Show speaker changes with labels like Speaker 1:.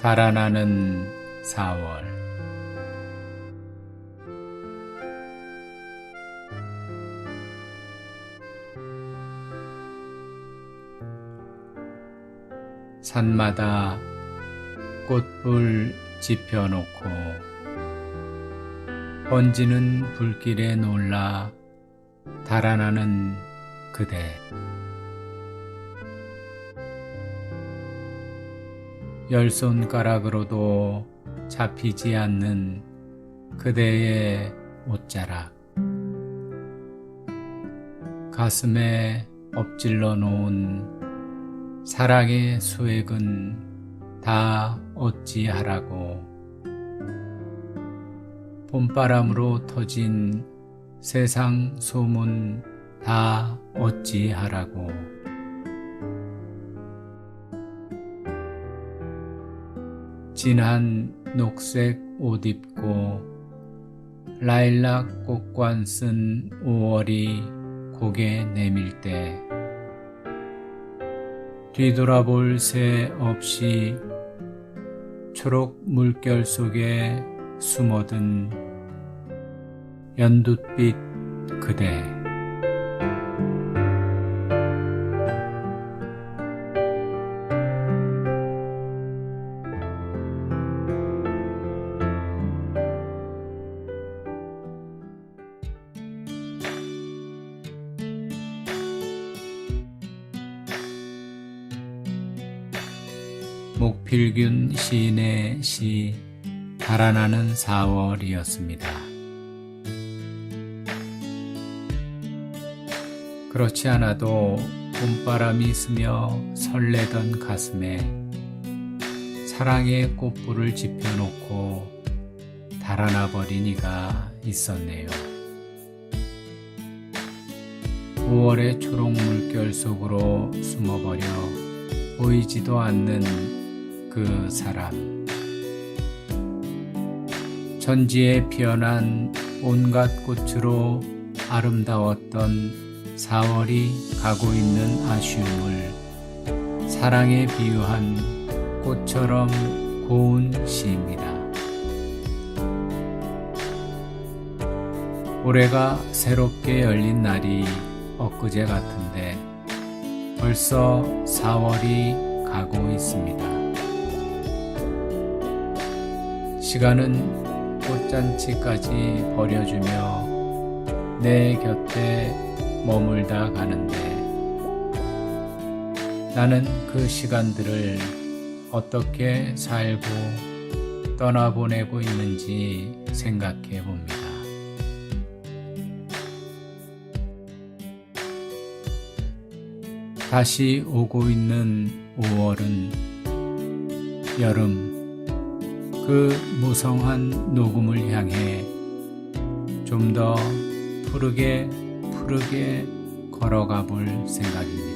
Speaker 1: 달아나는 4월. 산마다 꽃불 지펴놓고 번지는 불길에 놀라 달아나는 그대 열 손가락으로도 잡히지 않는 그대의 옷자락. 가슴에 엎질러 놓은 사랑의 수액은 다 어찌하라고. 봄바람으로 터진 세상 소문 다 어찌하라고 진한 녹색 옷 입고 라일락 꽃관 쓴 5월이 고개 내밀 때 뒤돌아볼 새 없이 초록 물결 속에 숨어든 연두빛 그대 목필균 시인의 시 달아나는 4월이었습니다. 그렇지 않아도 봄바람이 스며 설레던 가슴에 사랑의 꽃불을 지펴놓고 달아나 버린 이가 있었네요. 5월의 초록 물결 속으로 숨어버려 보이지도 않는 그 사람. 천지에 피어난 온갖 꽃으로 아름다웠던 4월이 가고 있는 아쉬움을 사랑에 비유한 꽃처럼 고운 시입니다. 올해가 새롭게 열린 날이 엊그제 같은데 벌써 4월이 가고 있습니다. 시간은 꽃잔치까지 버려주며 내 곁에 머물다 가는데 나는 그 시간들을 어떻게 살고 떠나보내고 있는지 생각해 봅니다. 다시 오고 있는 5월은 여름 그 무성한 녹음을 향해 좀 더 푸르게 푸르게 걸어가 볼 생각입니다.